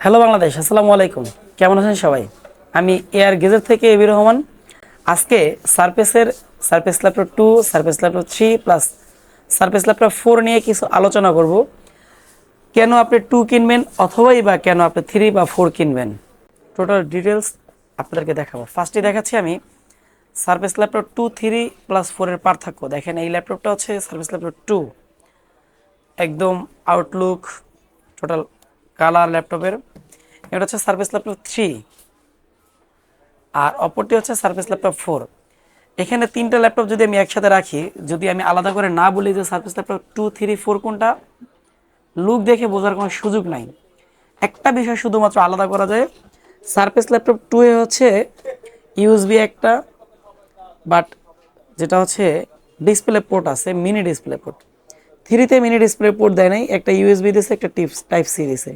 Hello Bangladesh, আসসালামু আলাইকুম। কেমন আছেন সবাই? আমি এয়ার গেজের থেকে এবির রহমান। আজকে সারফেসের, surface laptop two, surface laptop three plus surface laptop four নিয়ে কিছু আলোচনা করব। কেন আপনি টু কিনবেন অথবাই বা কেন আপনি থ্রি বা ফোর কিনবেন? টোটাল ডিটেলস আপনাদেরকে দেখাবো। ফার্স্টে দেখাচ্ছি আমি surface laptop two, three plus ফোরের পার্থক্য। দেখেন এই ল্যাপটপটা হচ্ছে সারফেস ল্যাপটপ টু। একদম আউটলুক টোটাল কালার ল্যাপটপের, এটা হচ্ছে সার্ভিস ল্যাপটপ থ্রি আর অপরটি হচ্ছে সার্ভিস ল্যাপটপ ফোর। এখানে তিনটা ল্যাপটপ যদি আমি একসাথে রাখি, যদি আমি আলাদা করে না বলি যে surface laptop two, three, four কোনটা, লুক দেখে বোঝার কোনো সুযোগ নাই। একটা বিষয় শুধুমাত্র আলাদা করা যায়, সার্ভিস ল্যাপটপ টু এ হচ্ছে ইউএসবি একটা, বাট যেটা হচ্ছে ডিসপ্লে পোর্ট আছে, মিনি ডিসপ্লে পোর্ট। থ্রিতে মিনি ডিসপ্লে পোর্ট দেয় নাই, একটা ইউএসবি দিয়েছে একটা টিপস, টাইপ সি দিয়েছে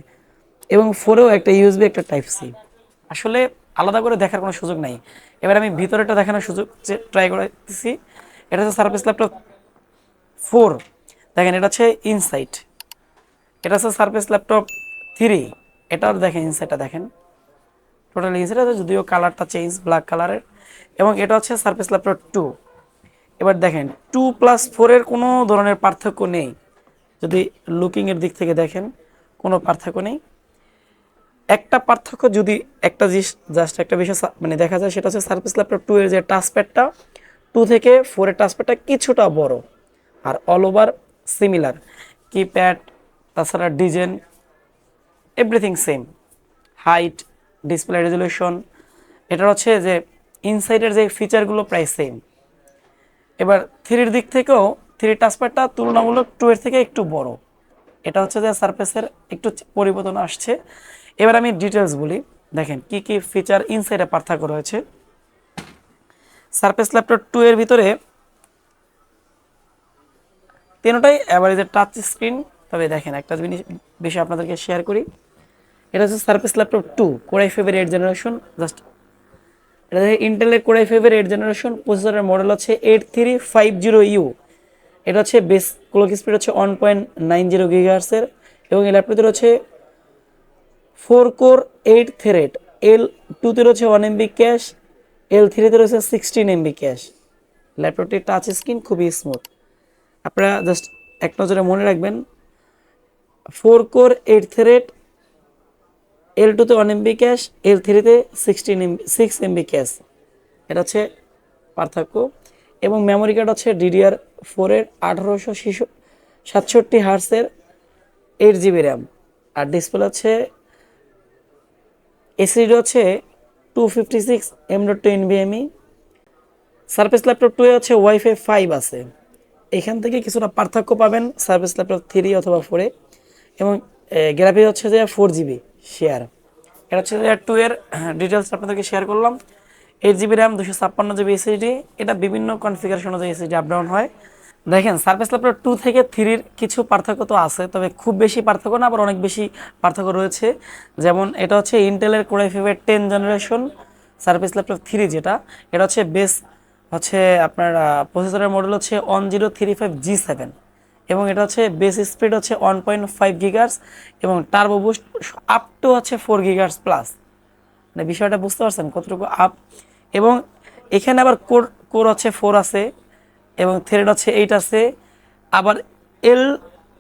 এবং ফোরেও একটা ইউএসবি একটা টাইপ সি আসলে আলাদা করে দেখার কোনো সুযোগ নাই। এবার আমি ভিতরেটা দেখানোর সুযোগ ট্রাই করেছি এটা হচ্ছে সার্ভিস ল্যাপটপ ফোর দেখেন, এটা হচ্ছে ইনসাইট এটা হচ্ছে সার্ভিস ল্যাপটপ থ্রি এটাও দেখেন ইনসাইটটা দেখেন। টোটাল আছে যদিও কালারটা চেঞ্জ ব্ল্যাক কালারের এবং এটা হচ্ছে সার্ভিস ল্যাপটপ টু এবার দেখেন টু প্লাস ফোরের কোনো ধরনের পার্থক্য নেই। যদি লুকিংয়ের দিক থেকে দেখেন, কোনো পার্থক্য নেই। একটা পার্থক্য যদি একটা জিনিস জাস্ট একটা বিষয় মানে দেখা যায় সেটা হচ্ছে সার্ভিস ল্যাপটপ টু এর যে টাচপ্যাডটা টু থেকে ফোরের টাচপ্যাডটা কিছুটা বড় আর অল ওভার সিমিলার কিপ্যাড তাছাড়া design everything same height display resolution এটার হচ্ছে যে ইনসাইডের যে ফিচারগুলো প্রায় সেম এবার থ্রির দিক থেকেও থ্রি টাচপ্যাডটা তুলনামূলক টু এর থেকে একটু বড়। এটা হচ্ছে যে সারফেসের একটু পরিবর্তন আসছে। এবার আমি ডিটেলস বলি। দেখেন, কি কি ফিচার ইনসাইডে পার্থক্য রয়েছে। সারফেস ল্যাপটপ টু এর ভিতরে তিনটাই অ্যাভারেজের টাচ স্ক্রিন তবে দেখেন, একটা জিনিস, বিষয় আপনাদেরকে শেয়ার করি। এটা হচ্ছে surface laptop two core i five eight generation just এটা দেখে ইন্টেলের core i five eight generation প্রসেসরের মডেল হচ্ছে eight three five zero U এটা হচ্ছে বেস ক্লক স্পিড হচ্ছে ওয়ান পয়েন্ট নাইন জিরো গিগার্সের এবং এই ল্যাপটপটির হচ্ছে four core eight thread, L টুতে রয়েছে ওয়ান এমবি ক্যাশ এল থ্রিতে রয়েছে সিক্সটিন এমবি ক্যাশ ল্যাপটপটির টাচ স্ক্রিন খুবই স্মুথ আপনারা জাস্ট এক নজরে মনে রাখবেন four core eight thread, L টুতে ওয়ান এমবি ক্যাশ এল থ্রিতে sixteen MB six MB cache এটা হচ্ছে পার্থক্য। এবং মেমোরি কার্ড হচ্ছে ডিডিআর ফোরের আঠারোশো সাতষট্টি হার্সের এইট জিবি র্যাম আর ডিসপ্লে হচ্ছে এসিডি হচ্ছে two fifty six M dot two NVMe surface laptop two A হচ্ছে ওয়াইফাই ফাইভ আছে। এখান থেকে কিছুটা পার্থক্য পাবেন সার্ভিস ল্যাপটপ থ্রি অথবা ফোরে এবং গ্রাফিক হচ্ছে যে ফোর জিবি শেয়ার এটা হচ্ছে যে টু এর ডিটেলস আপনাদেরকে শেয়ার করলাম। এইট জিবি র্যাম দুশো ছাপ্পান্ন জিবি এসএসডি এটা বিভিন্ন কনফিগারেশন অনুযায়ী এসএসডি আপ ডাউন হয়। দেখেন সার্ভিস ল্যাপটপ টু থেকে থ্রির কিছু পার্থক্য তো আছে, তবে খুব বেশি পার্থক্য না, আবার অনেক বেশি পার্থক্য রয়েছে। যেমন, এটা হচ্ছে ইন্টেলের core i five ten generation surface laptop three যেটা। এটা হচ্ছে বেস হচ্ছে আপনার প্রসেসরের মডেল হচ্ছে one zero three five G seven এবং এটা হচ্ছে বেস স্পিড হচ্ছে ওয়ান পয়েন্ট ফাইভ গিগার্স এবং টার্বো বুস্ট আপ টু হচ্ছে ফোর গিগার্স প্লাস মানে বিষয়টা বুঝতে পারছেন কতটুকু আপ এবং এখানে আবার কোর কোর হচ্ছে ফোর আছে। এবং থ্রেড হচ্ছে এইট আছে। আবার এল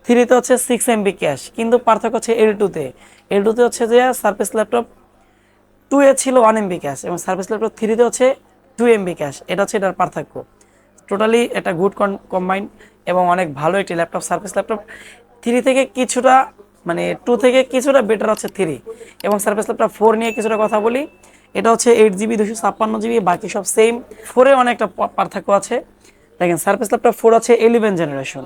থ্রিতে হচ্ছে সিক্স এমবি ক্যাশ কিন্তু পার্থক্য হচ্ছে এল টুতে এল টুতে হচ্ছে যে সার্ভিস ল্যাপটপ টু এ ছিল ওয়ান এমবি ক্যাশ এবং সার্ভিস ল্যাপটপ থ্রিতে হচ্ছে টু এমবি ক্যাশ এটা হচ্ছে এটার পার্থক্য। টোটালি এটা গুড কম্বাইন এবং অনেক ভালো একটি ল্যাপটপ সার্ভিস ল্যাপটপ থ্রি থেকে কিছুটা মানে টু থেকে কিছুটা বেটার হচ্ছে থ্রি এবং সার্ভিস ল্যাপটপ ফোর নিয়ে কিছুটা কথা বলি। এটা হচ্ছে এইট জিবি দুশো ছাপ্পান্ন জিবি বাকি সব সেম ফোরে অনেকটা পার্থক্য আছে। দেখেন সার্ভিস ল্যাপটপ ফোর আছে ইলেভেন জেনারেশন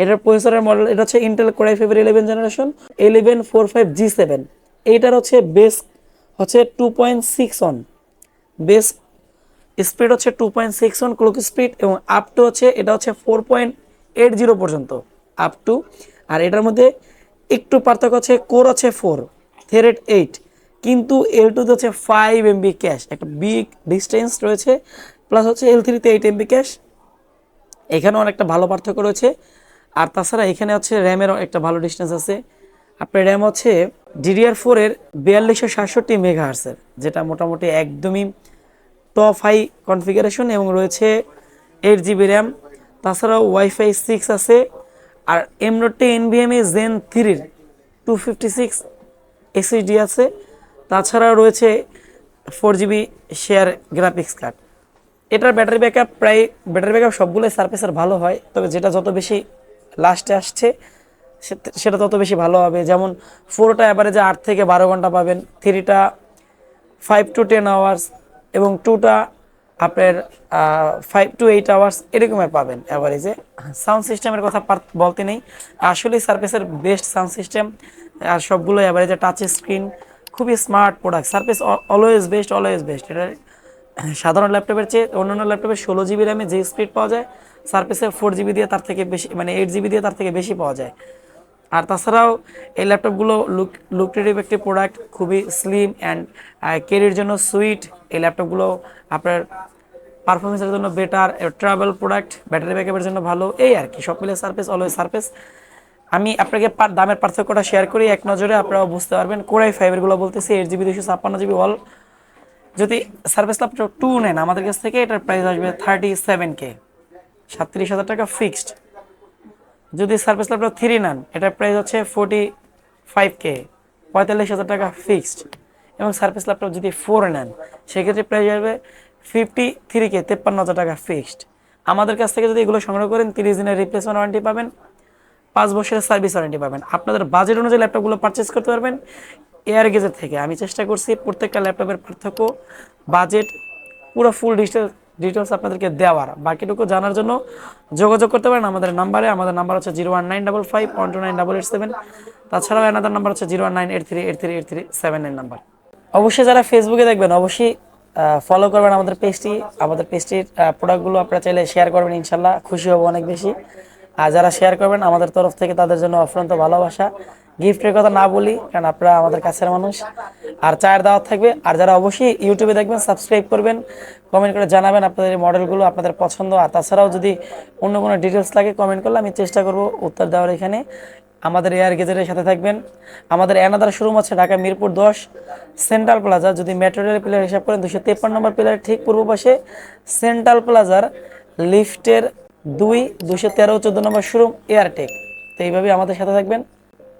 এটার প্রসেসরের মডেল এটা হচ্ছে ইন্টেল কোরাই ফাইভের eleven generation eleven four five G seven এইটার হচ্ছে বেস হচ্ছে two point six on base speed হচ্ছে two point six one clock speed এবং আপ টু হচ্ছে, এটা হচ্ছে ফোর পয়েন্ট এইট জিরো পর্যন্ত। আপ টু আর এটার মধ্যে একটু পার্থক্য হচ্ছে কোর হচ্ছে ফোর থ্রেড এইট কিন্তু এল টুতে হচ্ছে ফাইভ এমবি ক্যাশ একটা বিগ ডিস্টেন্স রয়েছে প্লাস হচ্ছে এল থ্রিতে এইট এমবি ক্যাশ এখানেও অনেকটা ভালো পার্থক্য রয়েছে। আর তাছাড়া এখানে হচ্ছে র্যামেরও একটা ভালো ডিস্টেন্স আছে। আপনার র্যাম হচ্ছে ডিডিআর ফোরের বিয়াল্লিশশো সাতষট্টি মেগাহার্সের যেটা মোটামুটি একদমই টপ হাই কনফিগারেশন এবং রয়েছে এইট জিবি র্যাম তাছাড়াও ওয়াইফাই সিক্স আছে আর এমরোডটি এনভিএমই জেন থ্রির টু ফিফটি সিক্স এসএসডি আছে। তাছাড়া রয়েছে four GB share graphics card এটার ব্যাটারি ব্যাকআপ প্রায়, ব্যাটারি ব্যাকআপ সবগুলোই সার্ফেসের ভালো হয়, তবে যেটা যত বেশি লাস্টে আসছে, সেটা তত বেশি ভালো হবে। যেমন ফোরটা অ্যাভারেজে আট থেকে বারো ঘণ্টা পাবেন থ্রিটা ফাইভ টু টেন আওয়ার্স এবং টুটা আপনার ফাইভ টু এইট আওয়ার্স এরকমের পাবেন অ্যাভারেজে সাউন্ড সিস্টেমের কথা বলতে নেই। আসলে সার্ফেসের বেস্ট সাউন্ড সিস্টেম আর সবগুলো অ্যাভারেজে টাচ স্ক্রিন খুবই smart product surface always best always best এটা সাধারণ ল্যাপটপের চেয়ে অন্যান্য ল্যাপটপে ষোলো জিবি র্যামে যে স্পিড পাওয়া যায় সার্ফেসে ফোর জিবি দিয়ে তার থেকে বেশি মানে এইট জিবি দিয়ে তার থেকে বেশি পাওয়া যায়। আর তাছাড়াও এই ল্যাপটপগুলো লুক লুকটেটিভ একটি প্রোডাক্ট খুবই স্লিম অ্যান্ড ক্যারির জন্য সুইট এই ল্যাপটপগুলো আপনার পারফরমেন্সের জন্য বেটার ট্রাভেল প্রোডাক্ট ব্যাটারি ব্যাকআপের জন্য ভালো, এই আর কি, সব মিলে সার্ফেস অলওয়েজ সার্ফেস আমি আপনাকে দামের পার্থক্যটা শেয়ার করি, এক নজরে আপনারা বুঝতে পারবেন। কোরাই ফাইভেরগুলো বলতেছি এইট জিবি দুশো ছাপ্পান্ন জিবি অল যদি সার্ভিস ল্যাপটপ টু নেন, আমাদের কাছ থেকে এটার প্রাইস আসবে থার্টি সেভেন কে সাতত্রিশ হাজার টাকা ফিক্সড যদি সার্ভিস ল্যাপটপ থ্রি নেন, এটার প্রাইস হচ্ছে ফোর্টি ফাইভ কে পঁয়তাল্লিশ হাজার টাকা ফিক্সড এবং সার্ভিস ল্যাপটপ যদি ফোর নেন, সেক্ষেত্রে প্রাইস আসবে ফিফটি থ্রি কে তেপ্পান্ন হাজার টাকা ফিক্সড আমাদের কাছ থেকে যদি এগুলো সংগ্রহ করেন, তিরিশ দিনের রিপ্লেসমেন্ট ওয়ারেন্টি পাবেন, পাঁচ বছরের সার্ভিস ওয়ারেন্টি পাবেন। আপনাদের বাজেট অনুযায়ী ল্যাপটপগুলো পারচেস করতে পারবেন। এয়ার গেজের থেকে। আমি চেষ্টা করছি প্রত্যেকটা ল্যাপটপের পার্থক্য বাজেট পুরো ফুল ডিটেল ডিটেলস আপনাদেরকে দেওয়ার। বাকিটুকু জানার জন্য যোগাযোগ করতে পারেন আমাদের নাম্বারে। আমাদের নাম্বার হচ্ছে zero one nine double five, one two nine double eight seven. তাছাড়াও এনাদার নাম্বার হচ্ছে zero one nine eight three eight three eight three seven nine number অবশ্যই যারা ফেসবুকে দেখবেন, অবশ্যই ফলো করবেন আমাদের পেজটি আমাদের পেজটির প্রোডাক্টগুলো আপনারা চাইলে শেয়ার করবেন, ইনশাল্লাহ খুশি হব অনেক বেশি। আর যারা শেয়ার করবেন, আমাদের তরফ থেকে তাদের জন্য অফুরন্ত ভালোবাসা। গিফটের কথা না বলি, কারণ আপনারা আমাদের কাছের মানুষ। আর চায়ের দাওয়াত থাকবে। আর যারা অবশ্যই ইউটিউবে দেখবেন, সাবস্ক্রাইব করবেন কমেন্ট করে জানাবেন আপনাদের মডেলগুলো আপনাদের পছন্দ। আর তাছাড়াও যদি অন্য কোনো ডিটেলস লাগে কমেন্ট করলে আমি চেষ্টা করব উত্তর দেওয়ার এখানে। আমাদের এয়ার গেজেটের সাথে থাকবেন। আমাদের অ্যানাদার শোরুম আছে ঢাকা মিরপুর দশ সেন্ট্রাল প্লাজা যদি মেট্রো রেল পিলার হিসাব করেন দুশো তেপ্পান্ন নম্বর পিলার ঠিক পূর্ব পাশে সেন্ট্রাল প্লাজার লিফটের দুই দুশো তেরো, চোদ্দ নম্বর শোরুম এয়ারটেক তো এইভাবে আমাদের সাথে থাকবেন।